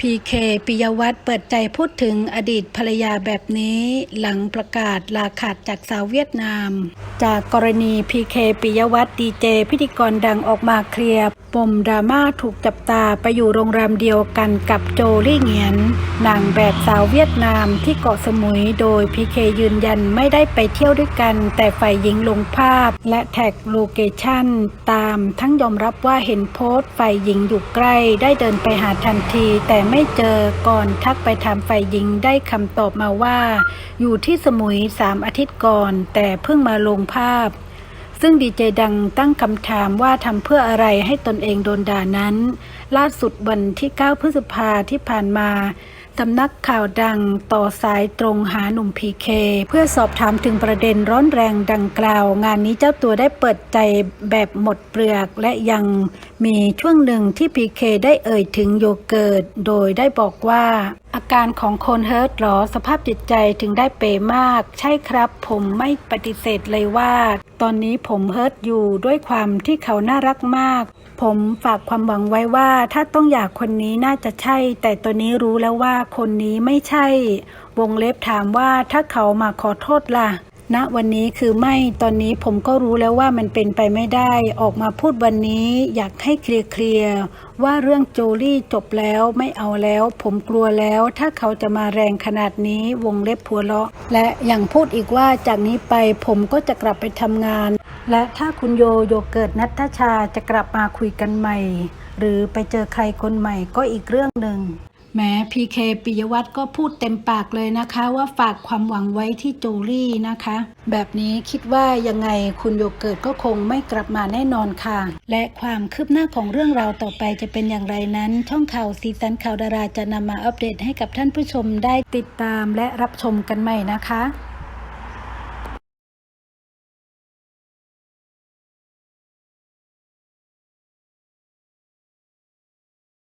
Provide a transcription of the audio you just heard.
พีเคปิยวัฒน์เปิดใจพูดถึงอดีตภรรยาแบบนี้หลังประกาศลาขาดจากสาวเวียดนาม จากกรณีพีเคปิยวัฒน์ดีเจพิธีกรดังออกมาเคลียร์ ปมดราม่าถูกจับตาไปอยู่โรงแรมเดียวกันกับโจลี่เงียนนางแบบสาวเวียดนามที่เกาะสมุยโดยพีเคยืนยันไม่ได้ไปเที่ยวด้วยกัน แต่ฝ่ายหญิงลงภาพ และแท็กโลเคชั่นตามทั้งยอมรับว่าเห็นโพสต์ฝ่ายหญิงอยู่ใกล้ ได้เดินไปหาทันที แต่ไม่เจอก่อนทักไปถามฝ่ายหญิงได้คำตอบมาว่า อยู่ที่สมุยสามอาทิตย์ก่อน แต่เพิ่งมาลงภาพ ซึ่งดีเจดังตั้งคำถามว่าทำเพื่ออะไรให้ตนเองโดนด่านั้น ล่าสุดวันที่ 9 พฤษภาที่ผ่านมาสำนักข่าวดังต่อสายตรงหาหนุ่มพีเคเพื่อสอบถามถึงประเด็นร้อนแรงดังกล่าว งานนี้เจ้าตัวได้เปิดใจแบบหมดเปลือก และยังมีช่วงหนึ่งที่พีเคได้เอ่ยถึงโยเกิร์ตโดยได้บอกว่า อาการของคนเฮิร์ตหรอสภาพจิตใจถึงได้เปมาก ใช่ครับ ผมไม่ปฏิเสธเลยว่าตอนนี้ผมเฮิร์ตอยู่ด้วยความที่เขาน่ารักมาก ผมฝากความหวังไว้ว่าถ้าต้องอยากคนนี้น่าจะใช่ แต่ตัวนี้รู้แล้วว่าคนนี้ไม่ใช่ วงเล็บถามว่าถ้าเขามาขอโทษล่ะ ณวันนี้คือไม่ตอนนี้ผมก็รู้แล้วว่ามันเป็นไปไม่ได้ ออกมาพูดวันนี้อยากให้เคลียร์ๆว่าเรื่องโจลี่จบแล้วไม่เอาแล้ว ผมกลัวแล้ว ถ้าเขาจะมาแรงขนาดนี้วงเล็บผัวเราะ และอยังพูดอีกว่าจากนี้ไปผมก็จะกลับไปทำงาน และถ้าคุณโยโยเกิร์ตนัทชาจะกลับมาคุยกันใหม่ หรือไปเจอใครคนใหม่ก็อีกเรื่องหนึ่ง แม้พีเคปิยวัฒน์ก็พูดเต็มปากเลยนะคะ ว่าฝากความหวังไว้ที่โจลี่นะคะ แบบนี้คิดว่ายังไงคุณโยเกิร์ตก็คงไม่กลับมาแน่นอนค่ะ และความคืบหน้าของเรื่องราวต่อไปจะเป็นอย่างไรนั้น ช่องข่าวซีซันข่าวดาราจะนำมาอัปเดตให้กับท่านผู้ชมได้ติดตามและรับชมกันใหม่นะคะ